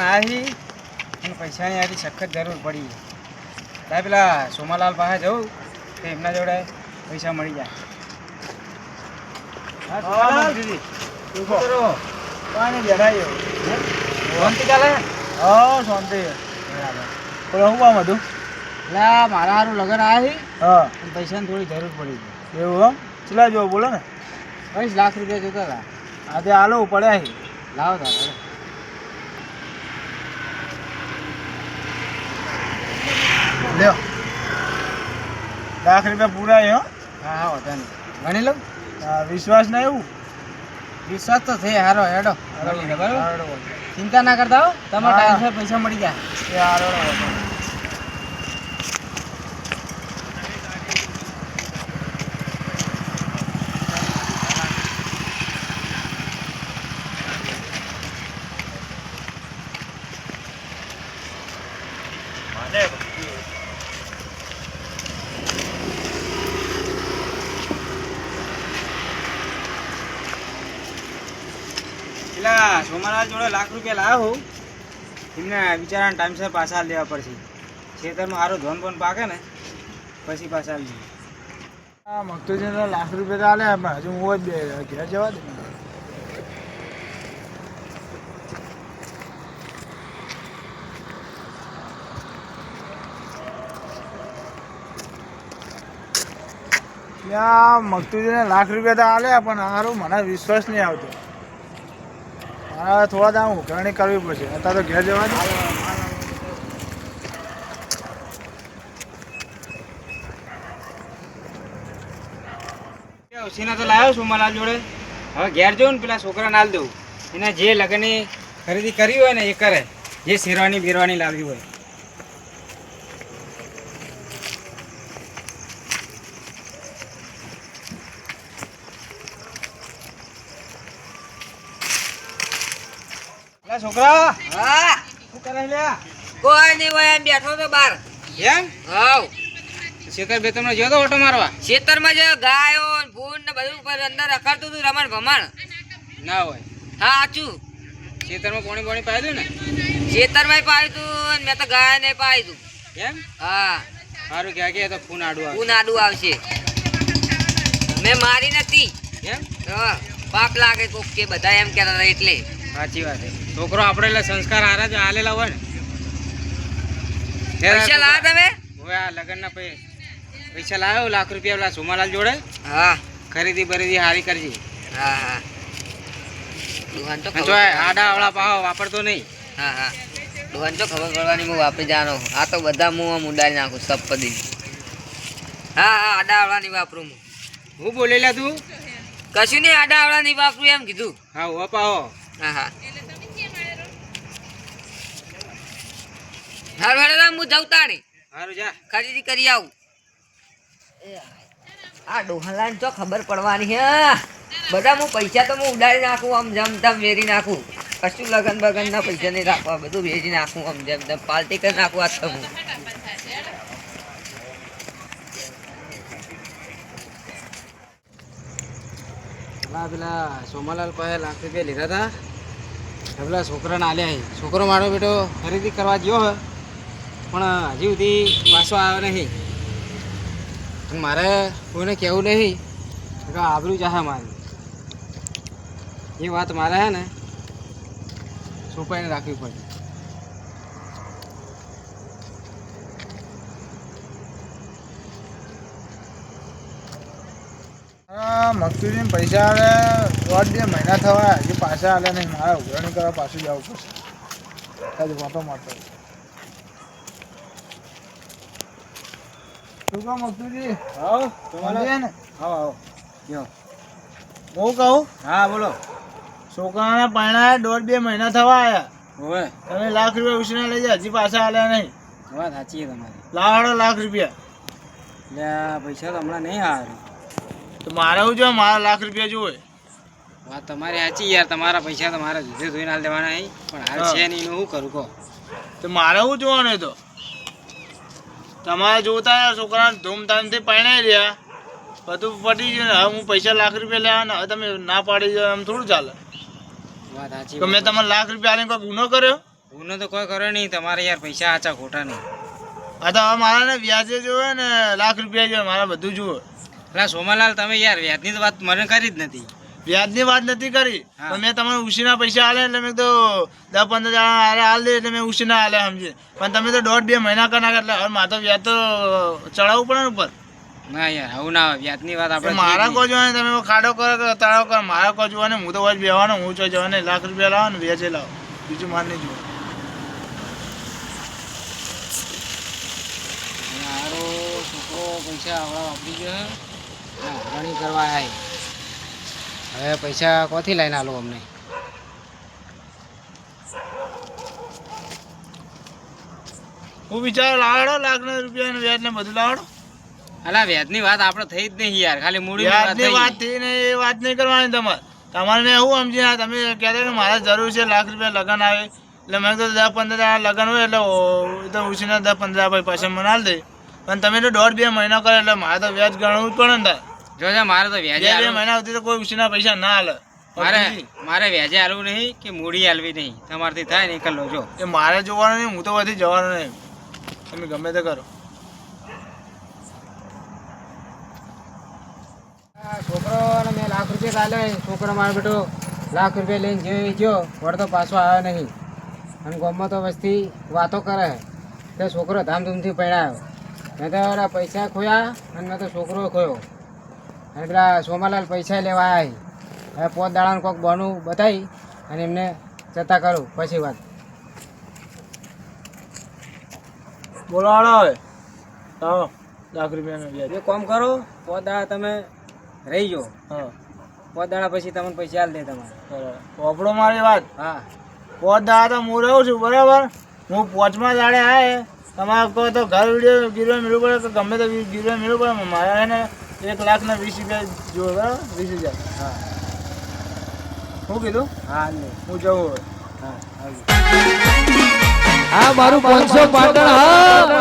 લગન આવી અને પૈસાની આથી સખત જરૂર પડી ત્યાં પેલા સોમાલાલ પાસે જવું તો એમના જોડે પૈસા મળી જાય? પાણી શાંતિ ચાલે? હા શાંતિ. બરાબર. કામ હતું? એટલે મારા હારું લગન આવી હા. પૈસાની થોડી જરૂર પડી ગઈ એવું એમ? ચલા જો બોલો ને? વીસ લાખ રૂપિયા જોતા હતા. આજે આલો પડ્યા લાવો તારે. લ્યો. લાખ રૂપિયા પૂરા હો. હા હા વધારે નહીં. ગણી લઉં? વિશ્વાસ ના એવું? વિશ્વાસ તો થઈ હારો હેડો. લો, ચિંતા ના કરતા હો. તમારે. પૈસા મળી જાય. એ હારો. વાંધો. જોડે લાખ રૂપિયા લાવ્યો એમને બિચારાને ટાઈમસર પાછા લેવા પડશે. ખેતરમાં સારું ધોન પણ પાકે ને, પછી પાછા લઈએ આ મગતુજીને લાખ રૂપિયા તો આલે હજુ હું જ બે ઘેર જવા દે ત્યાં મગતુજીને લાખ રૂપિયા તો આલે, પણ મારો મને વિશ્વાસ નહીં આવતો. મારે થોડા દામ ઉઘરાણી કરવી પડશે. અત્યારે તો ઘેર જવાની. દે તો લાવ્યો સોમાલાલ જોડે. હવે ઘેર જવું ને પેલા છોકરાને હાલ દઉં. એને જે લગ્નની ખરીદી કરી હોય ને એ કરે. જે શેરવાની, બેરવાની લાવવી હોય. લા છોકરા. હા. શું કરે લ્યા કોઈ નહીં હોય એમ બેઠો તો બાર. એમ? હાવ. શેખર બે તમને જોયો તો ઓટો મારવા? ખેતરમાં જે ગાયો ને ભૂંડ ને બધું અંદર રખડતું હતું રમણ ભમણ. ના હોય. હા સાચું. ખેતરમાં પાણી પાણી પાઈ ને? ખેતરમાં પાયું તું ને મેં તો ગાય ને પાયું તું એમ? હા. સારું ક્યાં કે તો ફોન આડું પૂન આડું આવશે. મેં મારી નથી. એમ? હા. પાપ લાગે કોક કે બધા એમ કહેતા હતા એટલે. સાચી વાત છે. છોકરો આપણે એટલે સંસ્કાર હારા જ હાલેલા હોય ને. પૈસા લાવ્યા તમે? હવે આ લગ્નના પૈસા લાવ્યો લાખ રૂપિયા પેલા સોમાલાલ જોડે? હા. ખરીદી બરીદી હારી કરજી. હા હા. દુકાન તો જો આડા આવડા પાવ વાપરતો નહીં. હા હા. દુકાન તો ખબર પડવાની હું વાપરી જાણો આ તો બધા હું આમ ઉડાડી નાખું સપદી હા હા આડા આવડા વાપરું હું. હું બોલેલા તું? કશું નહીં આડા આવડા વાપરું એમ કીધું. હા હો પાહો. હા. હા હારું હેડો હું જાઉં તાણી જા. ખરીદી કરી આવું. આ ડોહાલાને તો ખબર પડવાની હે. બધા હું પૈસા તો હું ઉડાડી નાખું આમ જમ તેમ વેરી નાખું. કશું લગન બગનના પૈસા નહીં રાખવા બધું વેરી નાખું આમ જેમ તેમ પાર્ટી કરી નાખું આ તો હું. પેલા સોમાલાલ પાસે લાખ રૂપિયા લીધા હતા. પેલા છોકરાને આલ્યા છે. છોકરો મારો બેટો ખરીદી કરવા ગયો હે પણ હજી સુધી પાછો આવ્યો નહીં. મારે કોઈને કહેવું નહીં કે આબરું ચાહે મારી. એ વાત મારે હે ને છુપાઈને રાખવી પડે. હા મગતુજીને પૈસા આવે દોઢ બે મહિના થવા હજી પાછા આવે નહીં. મારે ઉઘરાણી કરવા પાછું જવું પડશે. હજી વાંટો મારતો શું કહો મગતુજી આવો તમારે ને? આવો આવો. હું કહું? હા બોલો. છોકરાના પાયણા દોઢ બે મહિના થવા આવ્યા હવે. તમે લાખ રૂપિયા ઉછીના લઈ જાય હજી પાછા આવ્યા નહીં. વાત સાચી તમારી. લાવાડો લાખ રૂપિયા. એટલે આ પૈસા તો હમણાં નહીં આવે તો મારે હું જોઈએ મારા લાખ રૂપિયા જોવે. વાત તમારી સાચી યાર તમારા પૈસા તમારા જુદે ધોઈને હાલ દેવાના નહીં પણ હાલ છે નહીં શું કરું કહો. તો મારે શું જોવાનું તો? તમારે જોતા છોકરાને ધૂમધામથી પરણાઈ રહ્યા. બધું પટી ગયું હવે હું પૈસા લાખ રૂપિયા લેવાના હવે તમે ના પાડી દો એમ થોડું ચાલે. વાત સાચી મેં તમારે લાખ રૂપિયા આલીને કોઈ ગુનો કર્યો? ગુનો તો કોઈ કરે નહીં તમારે યાર પૈસા આચા ખોટા નહીં. આ તો હવે મારા ને વ્યાજે જોવે ને લાખ રૂપિયા જોવે મારા બધું જુઓ એટલે સોમાલાલ તમે યાર વ્યાજની તો વાત મને કરી જ નથી. વ્યાજની વાત નથી કરી. મેં તમારે ઉછીના પૈસા આલે એટલે મેં તો દસ પંદર જણા હારે હાલ દે એટલે મેં ઉછીના હાલે સમજી. પણ તમે તો દોઢ બે મહિના કરી નાખે એટલે હવે મારે તો વ્યાજ તો ચડાવવું પડે ને ઉપર. ના યાર આવું ના વ્યાજની વાત આપણે મારા કો જોવા તમે ખાડો કરો કે તાળો કરો. મારા કો જોવા ને હું તો વાજ બેવાનો હું ચો જવાને લાખ રૂપિયા લાવો ને વ્યાજે લાવો. બીજું માર નહીં જોવા. છોકરો પૈસા આવડા વાપરી ગયો હરાણી કરવા હવે પૈસા કોથી લઈને આલો અમને? હું વિચાર લાવડો લાખ ને રૂપિયા ને વ્યાજ ને બધું લાવડો. અલા વ્યાજની વાત આપણે થઈ જ નહીં યાર. ખાલી મૂડી વ્યાજની વાત થઈ ને એ વાત નહીં કરવાની તમારે. તમારે એવું સમજી ના તમે કહેતા કે મારે જરૂર છે લાખ રૂપિયા લગન આવે. એટલે મેં તો દસ પંદર લગન હોય એટલે તો ઉછીને દસ પંદર ભાઈ પાછા મને હાલ દે. પણ તમે તો દોઢ બે મહિના કરે એટલે મારે તો વ્યાજ ગણવું જ પડે ને. જોજે મારે તો વ્યાજે બે મહિના સુધી તો કોઈ ઉછીના પૈસા ના હાલે. મારે મારે વ્યાજે હાલવું નહીં કે મૂડી હાલવી નહીં. તમારથી થાય ને જો એ મારે જોવાનું નહીં હું તો બધી જવાનું નહીં. તમે ગમે તે કરો. છોકરો અને મેં લાખ રૂપિયા ચાલે છોકરો મારો બેટો લાખ રૂપિયા લઈને જે ગયો વળતો પાછો આવ્યો નહીં. અને ગામમાં તો વસ્તી વાતો કરે. તે છોકરો ધામધૂમથી પરણાયો મેં તો એના પૈસા ખોયા અને મેં તો છોકરો ખોયો. અને પેલા સોમાલાલ પૈસા લેવા આવ્યા હવે પોત દાડાનું કોઈક બોનું બતાવી અને એમને જતા કરું. પછી વાત. હવે. આવો લાખ રૂપિયાનો એ કામ કરો પોત દાડા તમે રહી જાઓ. હા. પોત દાડા પછી તમને પૈસા આલ દે તમારે. બરાબર. પોપડો મારી વાત. હા. પોત દાડા તો હું રહું છું બરાબર? હું પોચમાં દાડે આવે તમારે કહો તો ઘર વીડિયો ગીરવે મેળવું પડે કે ગમે તે ગીરવે મેળવું પડે મારે હે ને એક લાખ ના વીસ રૂપિયા જોવે બરાબર? વીસ હજાર. હા. શું કીધું? હા હું જવું હવે. હા આ મારું પાંચસો પાટણ હા.